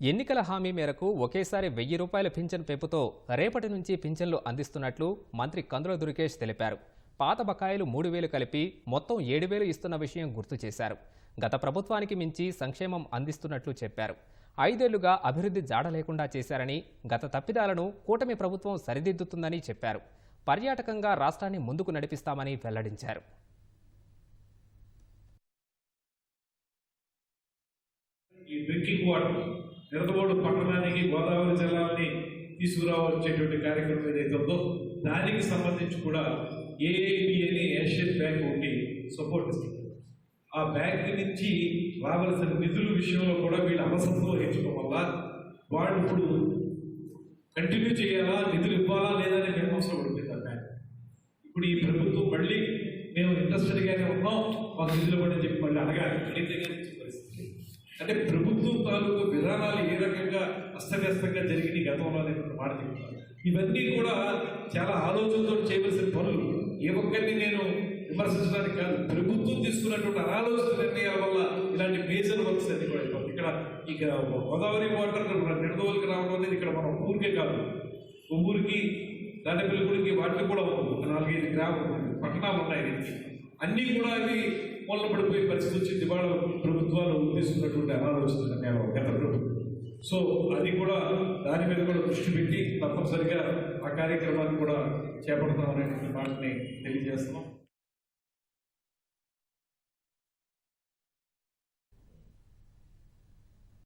ఎన్నికల హామీ మేరకు ఒకేసారి వెయ్యి రూపాయల పింఛన్ పెంపుతో రేపటి నుంచి పింఛన్లు అందిస్తున్నట్లు మంత్రి కందుల దుర్గేష్ తెలిపారు. పాత బకాయిలు మూడు వేలు కలిపి మొత్తం ఏడు వేలు ఇస్తున్న విషయం గుర్తు చేశారు. గత ప్రభుత్వానికి మించి సంక్షేమం అందిస్తున్నట్లు చెప్పారు. ఐదేళ్ళుగా అభివృద్ధి జాడ లేకుండా చేశారని గత తప్పిదాలను కూటమి ప్రభుత్వం సరిదిద్దుతుందని చెప్పారు. పర్యాటకంగా రాష్ట్రాన్ని ముందుకు నడిపిస్తామని వెల్లడించారు. ఈ డ్రింకింగ్ వాటర్ నిరదవోడు పట్టణానికి గోదావరి జిల్లాని తీసుకురావచ్చేటువంటి కార్యక్రమం ఏదైతే ఉందో దానికి సంబంధించి కూడా ఏఐబి అని ఏషియన్ బ్యాంక్ ఒకటి సపోర్ట్ ఇస్తుంది. ఆ బ్యాంక్ నుంచి రావాల్సిన నిధుల విషయంలో కూడా వీళ్ళు అలసత్వం వహించడం వల్ల వాళ్ళు ఇప్పుడు కంటిన్యూ చేయాలా నిధులు ఇవ్వాలా లేదా అనే అవసరం పడిపోయింది ఆ బ్యాంక్ ఇప్పుడు ఈ ప్రభుత్వం మళ్ళీ మేము ఇంట్రెస్టెడ్గానే ఉన్నాం మాకు నిధులు కూడా చెప్పి మళ్ళీ అడగాలి. అంటే ప్రభుత్వం తాలూకు విధానాలు ఏ రకంగా అస్తవ్యస్తంగా జరిగినాయి గతంలో అనేటువంటి మాట చెప్తాను ఇవన్నీ కూడా చాలా ఆలోచనతో చేయవలసిన పనులు. ఏ ఒక్కరిని నేను విమర్శించడానికి కాదు ప్రభుత్వం తీసుకున్నటువంటి అనాలోచన నిర్ణయాల వల్ల ఇలాంటి మేజర్ వర్క్స్ అన్ని కూడా ఇక్కడ ఇక గోదావరి వాటర్ నిడదవోలికి రావడం అనేది ఇక్కడ మనం ఊరికే కాదు. ఊరికి దాడపిల్లగుడికి వాటికి కూడా ఉంది. నాలుగైదు గ్రామ పట్టణాలు ఉన్నాయి దీనికి. అన్నీ కూడా అవి మొదలు పడిపోయే పరిస్థితి వచ్చింది. ఇవాళ ప్రభుత్వాలు తీసుకున్నటువంటి అనాలోచిత నేను గత ప్రభుత్వం. సో అది కూడా దాని మీద కూడా దృష్టి పెట్టి తప్పనిసరిగా ఆ కార్యక్రమాన్ని కూడా చేపడతామనేటువంటి మాటని తెలియజేస్తున్నాం.